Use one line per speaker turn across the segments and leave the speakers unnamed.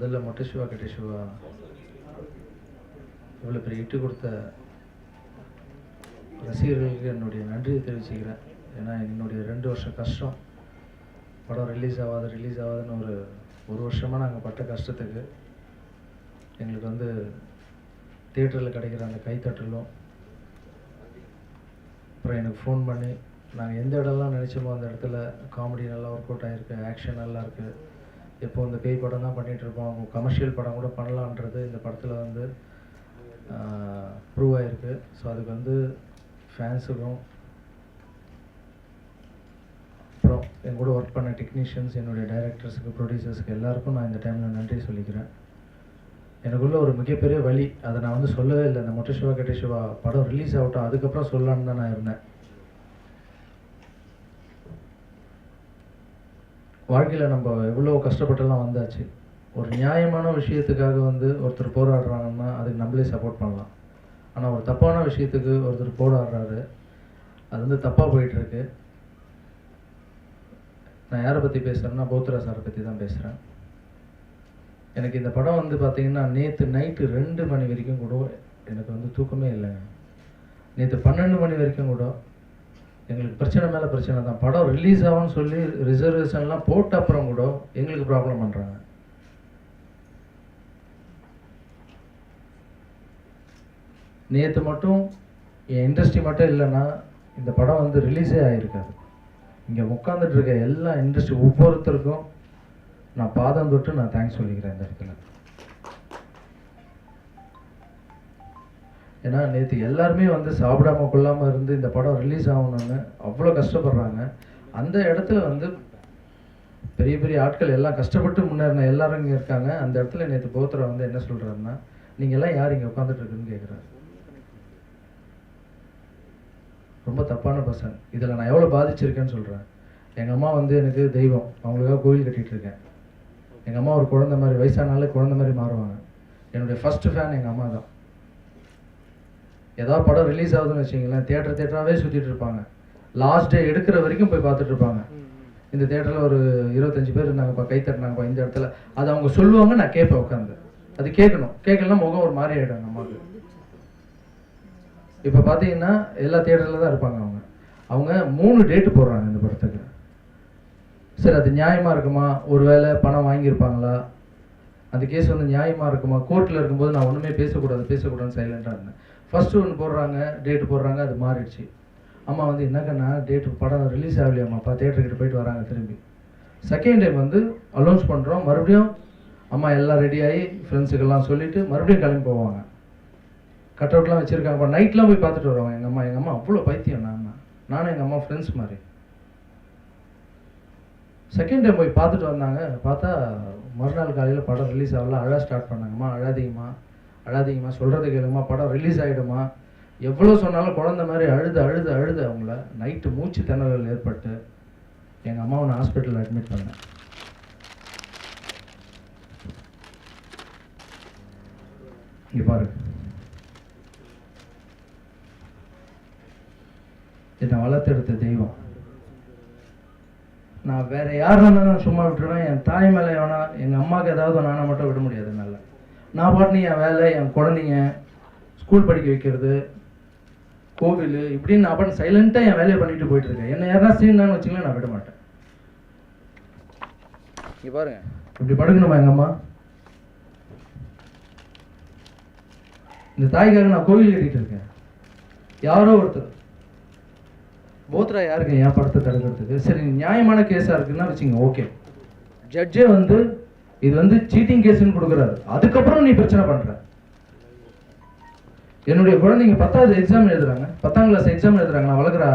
முதல்ல மொட்டை சிவா கெட்ட சிவா. இவ்வளோ பெரிய இட்டு கொடுத்த ரசிகர்களுக்கு என்னுடைய நன்றியை தெரிவிச்சுக்கிறேன். ஏன்னா என்னுடைய ரெண்டு வருஷம் கஷ்டம் படம் ரிலீஸ் ஆகாது ரிலீஸ் ஆகாதுன்னு ஒரு ஒரு வருஷமாக நாங்கள் பட்ட கஷ்டத்துக்கு எங்களுக்கு வந்து தேட்டரில் கிடைக்கிற அந்த கைத்தட்டலும் அப்புறம் எனக்கு ஃபோன் பண்ணி நாங்கள் எந்த இடம்லாம் நினச்சோமோ அந்த இடத்துல காமெடி நல்லா ஒர்க் அவுட் ஆகிருக்கு ஆக்ஷன் நல்லா இருக்குது எப்போ இந்த பேய் படம் தான் பண்ணிகிட்டு இருப்போம் கமர்ஷியல் படம் கூட பண்ணலான்றது இந்த படத்தில் வந்து ப்ரூவ் ஆகிருக்கு ஸோ அதுக்கு வந்து ஃபேன்ஸுக்கும் அப்புறம் என் கூட ஒர்க் பண்ண டெக்னீஷியன்ஸ் என்னுடைய டைரக்டர்ஸுக்கு ப்ரொடியூசர்ஸுக்கு எல்லாருக்கும் நான் இந்த டைமில் நன்றி சொல்லிக்கிறேன். எனக்குள்ள ஒரு மிகப்பெரிய வழி அதை நான் வந்து சொல்லவே இல்லை. இந்த மொட்டை சிவா கெட்ட சிவா படம் ரிலீஸ் ஆகட்டும் அதுக்கப்புறம் சொல்லலான்னு தான் நான் இருந்தேன். வாழ்க்கையில் நம்ம எவ்வளோ கஷ்டப்பட்டெல்லாம் வந்தாச்சு? ஒரு நியாயமான விஷயத்துக்காக வந்து ஒருத்தர் போராடுறாங்கன்னா அதுக்கு நம்மளே சப்போர்ட் பண்ணலாம். ஆனால் ஒரு தப்பான விஷயத்துக்கு ஒருத்தர் போராடுறாரு அது வந்து தப்பாக போயிட்டுருக்கு. நான் யாரை பற்றி பேசுகிறேன்னா பௌத்ரா சாரை பற்றி தான் பேசுகிறேன் எனக்கு இந்த படம் வந்து பார்த்திங்கன்னா நேற்று நைட்டு ரெண்டு மணி வரைக்கும் கூட எனக்கு வந்து தூக்கமே இல்லைங்க. நேற்று பன்னெண்டு மணி வரைக்கும் கூட எங்களுக்கு பிரச்சனை மேலே பிரச்சனை தான். படம் ரிலீஸ் ஆகும்னு சொல்லி ரிசர்வேஷன்லாம் போட்ட அப்புறம் கூட எங்களுக்கு ப்ராப்ளம் பண்ணுறாங்க நேற்று மட்டும் என் இண்டஸ்ட்ரி மட்டும் இல்லைன்னா இந்த படம் வந்து ரிலீஸே ஆகிருக்காது இங்கே உட்காந்துட்டு இருக்க எல்லா இண்டஸ்ட்ரி ஒவ்வொருத்தருக்கும் நான் பாதம் தொட்டு நான் தேங்க்ஸ் சொல்லிக்கிறேன் இந்த இடத்துல. ஏன்னா நேற்று எல்லாருமே வந்து சாப்பிடாம கொள்ளாமல் இருந்து இந்த படம் ரிலீஸ் ஆகணும்னு அவ்வளோ கஷ்டப்படுறாங்க. அந்த இடத்துல வந்து பெரிய பெரிய ஆட்கள் எல்லாம் கஷ்டப்பட்டு முன்னேறின எல்லாரும் இங்கே இருக்காங்க. அந்த இடத்துல நேற்று போத்தரை வந்து என்ன சொல்கிறாருன்னா நீங்கள் எல்லாம் யார் இங்கே உட்காந்துட்டு இருக்குன்னு கேட்குறாரு ரொம்ப தப்பான பர்சன் இதில் நான் எவ்வளோ பாதிச்சிருக்கேன்னு சொல்கிறேன் எங்கள் அம்மா வந்து எனக்கு தெய்வம். அவங்களுக்காக கோயில் கட்டிகிட்டு இருக்கேன். எங்கள் அம்மா ஒரு குழந்த மாதிரி வயசானாலே குழந்த மாதிரி மாறுவாங்க. என்னுடைய ஃபஸ்ட்டு ஃபேன் எங்கள் அம்மா தான் ஏதாவது படம் ரிலீஸ் ஆகுதுன்னு வச்சிங்களேன் தேட்டர் தேட்டராகவே சுற்றிட்டு இருப்பாங்க. லாஸ்ட் டே எடுக்கிற வரைக்கும் போய் பார்த்துட்டு இருப்பாங்க. இந்த தேட்டரில் ஒரு இருபத்தஞ்சு பேர் இருந்தாங்கப்பா கை தட்டினாங்கப்பா இந்த இடத்துல. அது அவங்க சொல்லுவாங்க நான் கேட்பேன் உட்காந்து அது கேட்கணும். கேட்கலன்னா முகம் ஒரு மாதிரி ஆகிடும் அம்மாவுக்கு இப்போ பார்த்தீங்கன்னா எல்லா தியேட்டரில் தான் இருப்பாங்க அவங்க. அவங்க மூணு டேட்டு போடுறாங்க இந்த படத்துக்கு. சரி அது நியாயமாக இருக்குமா? ஒருவேளை பணம் வாங்கியிருப்பாங்களா? அந்த கேஸ் வந்து நியாயமாக இருக்குமா? கோர்ட்டில் இருக்கும்போது நான் ஒன்றுமே பேசக்கூடாது பேசக்கூடாதுன்னு சைலண்டாக இருந்தேன். ஃபஸ்ட்டு ஒன்று போடுறாங்க டேட்டு போடுறாங்க அது மாறிடுச்சு. அம்மா வந்து என்னக்கண்ணா டேட்டு படம் ரிலீஸ் ஆகலையாம்மாப்பா தேட்டர்கிட்ட போயிட்டு வராங்க திரும்பி. செகண்ட் டைம் வந்து அலௌன்ஸ் பண்ணுறோம் மறுபடியும் அம்மா எல்லாம் ரெடி ஆகி ஃப்ரெண்ட்ஸுக்கெல்லாம் சொல்லிவிட்டு மறுபடியும் கிளம்பி போவாங்க. கட் அவுட்லாம் வச்சுருக்காங்க. நைட்லாம் போய் பார்த்துட்டு வருவாங்க. எங்கள் அம்மா எங்கள் அம்மா அவ்வளோ பைத்தியம் நான் நானும் எங்கள் அம்மா ஃப்ரெண்ட்ஸ் மாதிரி. செகண்ட் டைம் போய் பார்த்துட்டு வந்தாங்க. பார்த்தா மறுநாள் காலையில் படம் ரிலீஸ் ஆகல. அழ ஸ்டார்ட் பண்ணாங்கம்மா அழாதீங்கம்மா. அழாதீங்கம்மா சொல்கிறது கேளுமா படம் ரிலீஸ் ஆகிடுமா எவ்வளோ சொன்னாலும் குழந்த மாதிரி அழுது அழுது அழுது அவங்கள. நைட்டு மூச்சு திணறல் ஏற்பட்டு எங்கள் அம்மாவை நான் ஹாஸ்பிட்டலில் அட்மிட் பண்ணேன். இங்கே பாரு. என்னை வளர்த்தெடுத்த தெய்வம். நான் வேற யார் இருந்தாலும் சும்மா விட்டுருவேன். என் தாய் மேலே வேணா எங்கள் அம்மாவுக்கு ஏதாவது நானை மட்டும் விட முடியாது என்னால். நான் பாட்டுன்னு என் வேலை என் குழந்தைங்க ஸ்கூல் படிக்க வைக்கிறது கோவில் இப்படின்னு நான் பாட்டு சைலண்ட்டாக என் வேலையை பண்ணிட்டு போயிட்டு இருக்கேன் என்ன யாரா சீனான்னு வச்சுக்கலாம் நான் விட மாட்டேன். இங்கே பாருங்க. இப்படி படுக்கணுமா எங்கள் அம்மா? இந்த தாய்க்காக நான் கோவில் கட்டிட்டு இருக்கேன். யாரோ ஒருத்தர். போத்ரா யாருக்கு என் படத்தை தடுக்கிறதுக்கு? சரி நியாயமான கேஸாக இருக்குன்னா வச்சுங்க ஓகே ஜட்ஜே வந்து இது வந்து சீட்டிங் கேஸ்ன்னு கொடுக்குறாரு. அதுக்கப்புறம் நீ பிரச்சனை பண்ற. என்னுடைய குழந்தைங்க பத்தாவது எக்ஸாம் எழுதுறாங்க. பத்தாம் கிளாஸ் எக்ஸாம் எழுதுறாங்க. நான் வளர்க்குற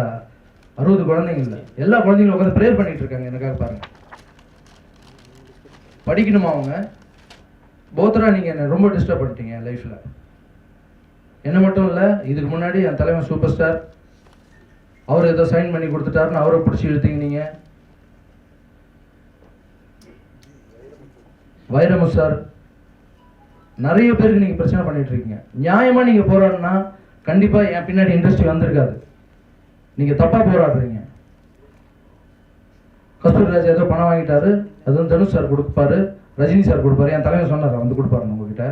அறுபது குழந்தைங்க இல்லை. எல்லா குழந்தைங்களும் உட்காந்து ப்ரேயர் பண்ணிட்டு இருக்காங்க. எனக்காக பாருங்க. படிக்கணுமா அவங்க? போத்ரா நீங்கள் என்னை ரொம்ப டிஸ்டர்ப் பண்ணிட்டீங்க என் லைஃப்பில் என்ன மட்டும் இல்லை இதுக்கு முன்னாடி என் தலைவன் சூப்பர் ஸ்டார் அவர் ஏதோ சைன் பண்ணி கொடுத்துட்டாருன்னு அவரை பிடிச்சி இழுத்தீங்க நீங்கள் வைரமு சார் நிறைய பேருக்கு நீங்கள் பிரச்சனை பண்ணிட்டு இருக்கீங்க. நியாயமாக நீங்கள் போராடினா கண்டிப்பாக என் பின்னாடி இண்டஸ்ட்ரி வந்திருக்காது. நீங்கள் தப்பாக போராடுறீங்க. கஸ்தூரி ராஜா ஏதோ பணம் வாங்கிட்டாரு அதுவும் தனுஷ் சார் கொடுப்பாரு ரஜினி சார் கொடுப்பாரு என் தலைவர் சொன்னார் வந்து கொடுப்பாரு உங்ககிட்ட.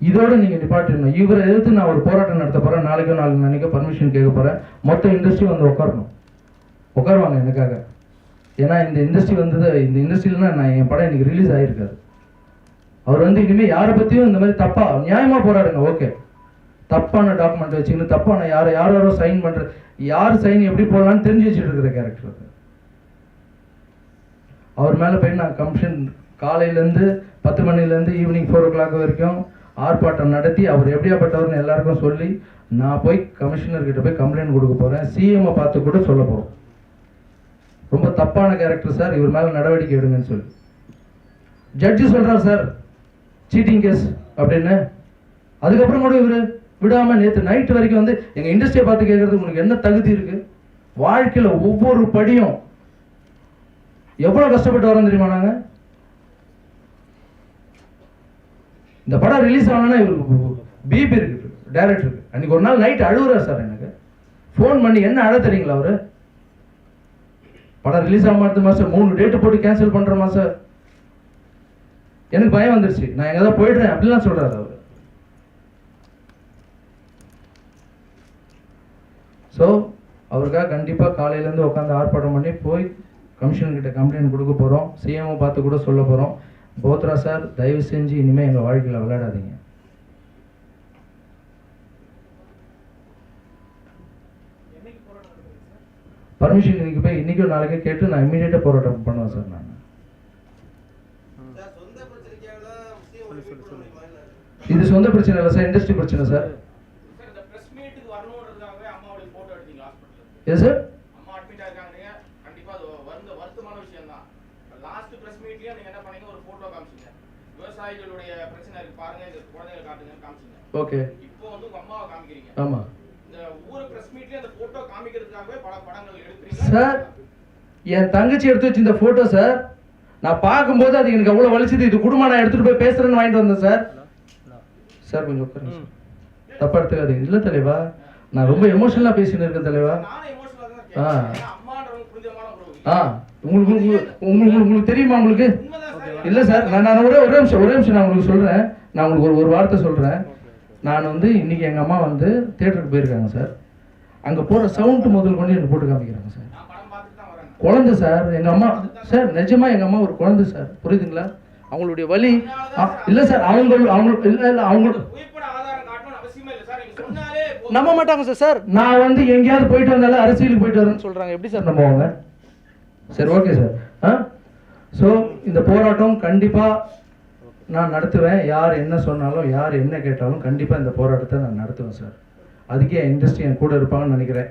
இதோட நீங்க நிப்பாட்டிடணும். இவரை எதிர்த்து நான் ஒரு போராட்டம் நடத்த போறேன். நாளைக்கோ நாளைக்கு நாளைக்கோ பர்மிஷன் கேட்க போறேன். மொத்த இண்டஸ்ட்ரி வந்து உட்காரணும். உட்காருவாங்க எனக்காக. ஏன்னா இந்த இண்டஸ்ட்ரி வந்தது இந்த இண்டஸ்ட்ரியில நான் என் படம் எனக்கு ரிலீஸ் ஆகிருக்காரு அவர் வந்து இனிமேல் யாரை பற்றியும் இந்த மாதிரி தப்பாக நியாயமாக போராடுங்க ஓகே. தப்பான டாக்குமெண்ட் வச்சுக்கின்னு தப்பான யார் யார் யாரோ சைன் பண்ணுற யார் சைன் எப்படி போடலான்னு தெரிஞ்சு வச்சுட்டு இருக்கிற கேரக்டர் அவர் மேலே போய் நான் கமிஷன் காலையிலேருந்து பத்து மணிலேருந்து ஈவினிங் ஃபோர் ஓ கிளாக் வரைக்கும் ஆர்ப்பாட்டம் நடத்தி அவர் எப்படியாப்பட்டவர்னு எல்லாருக்கும் சொல்லி நான் போய் கமிஷனர்கிட்ட போய் கம்ப்ளைண்ட் கொடுக்க போகிறேன் சிஎம்ஐ பார்த்து கூட சொல்ல போகிறோம் ரொம்ப தப்பான கேரக்டர் சார் இவர் மேலே நடவடிக்கை எடுங்கன்னு சொல்லி. ஜட்ஜி சொல்கிறார் சார் சீட்டிங் கேஸ் அப்படின்னு. அதுக்கப்புறம் கூட இவர் விடாமல் நேற்று நைட்டு வரைக்கும் வந்து எங்கள் இண்டஸ்ட்ரியை பார்த்து கேட்குறதுக்கு உனக்கு என்ன தகுதி இருக்குது வாழ்க்கையில் ஒவ்வொரு படியும் எவ்வளோ கஷ்டப்பட்டு வரோம் தெரியுமா நாங்கள் இந்த படம் ரிலீஸ் ஆனோன்னா இவருக்கு பிபி இருக்கு டேரக்டருக்கு அன்றைக்கி ஒரு நாள் நைட் அழுகுறார் சார் எனக்கு. ஃபோன் பண்ணி என்ன அழ தெரியுங்களா அவர்? படம் ரிலீஸ் ஆக மாட்டேமா சார் மூணு டேட்டு போட்டு கேன்சல் பண்ணுறோமா சார் எனக்கு பயம் வந்துருச்சு. நான் எங்கே தான் போயிடுறேன் அப்படிலாம் சொல்கிறாரு அவர். ஸோ அவருக்காக கண்டிப்பாக காலையிலேருந்து உட்காந்து ஆர்ப்பாட்டம் பண்ணி போய் கமிஷன் கிட்ட கம்ப்ளைண்ட் கொடுக்க போகிறோம் சிஎம் பார்த்து கூட சொல்ல போகிறோம் போத்ரா சார் தயவு செஞ்சு இனிமேல் எங்கள் வாழ்க்கையில் விளையாடாதீங்க. பர்மிஷன் இன்னைக்கு போய் இன்னைக்கும் நாளைக்கே கேட்டு நான் இமீடியட்டாக போராட்டம் பண்ணுவேன் சார் நான்? இது சொந்த பிரச்சனை இல்லை சார் இண்டஸ்ட்ரி பிரச்சனை சார்.
சார் இந்த பிரஸ் மீட்டுக்கு வரணுன்றதுக்காகவே அம்மாவுடைய போட்டோ எடுத்தீங்க ஹாஸ்பிட்டல்
எஸ் சார் ஓகே
இப்போ வந்து உங்க அம்மாவை காமிக்கிறீங்க.
ஆமாம் சார் என் தங்கச்சி எடுத்து வச்சு இந்த ஃபோட்டோ சார் நான் பார்க்கும்போது அது எனக்கு அவ்வளோ வலிச்சது. இது குடும்பம் நான் எடுத்துகிட்டு போய் பேசுகிறேன்னு வாங்கிட்டு வந்தேன் சார் சார் கொஞ்சம் உட்காருங்க தப்பா எடுத்துக்காதீங்க இல்லை தலைவா. நான் ரொம்ப எமோஷனலாக பேசின்னு இருக்கேன் தலைவா.
நானும் எமோஷனலா தான்
ஆ. ஆ. உங்களுக்கு உங்களுக்கு உங்களுக்கு உங்களுக்கு தெரியுமா உங்களுக்கு? இல்லை சார் நான் நான் ஒரே ஒரே நிமிஷம் ஒரே நிமிஷம் நான் உங்களுக்கு சொல்கிறேன் நான் உங்களுக்கு ஒரு ஒரு வார்த்தை சொல்கிறேன் நான் வந்து இன்னைக்கு எங்கள் அம்மா வந்து தேட்டருக்கு போயிருக்காங்க சார். அங்கே போகிற சவுண்டு முதல் கொண்டு எனக்கு போட்டு காமிக்கிறாங்க சார்.
குழந்த
குழந்தை சார் எங்கள் அம்மா சார் நிஜமாக எங்கள் அம்மா ஒரு குழந்தை சார். புரியுதுங்களா? அவங்களுடைய வழி இல்லை சார் அவங்க அவங்க இல்லை இல்லை அவங்க
இல்லை
நம்ப மாட்டாங்க சார் சார். நான் வந்து எங்கேயாவது போயிட்டு வந்தாலும் அரசியலுக்கு போயிட்டு வரேன்னு சொல்கிறாங்க எப்படி சார் நம்புவாங்க? சரி ஓகே சார். ஆ? ஸோ இந்த போராட்டம் கண்டிப்பாக நான் நடத்துவேன் யார் என்ன சொன்னாலும் யார் என்ன கேட்டாலும் கண்டிப்பாக இந்த போராட்டத்தை நான் நடத்துவேன் சார். அதுக்கே இண்டஸ்ட்ரி என் கூட இருப்பாங்கன்னு நினைக்கிறேன்.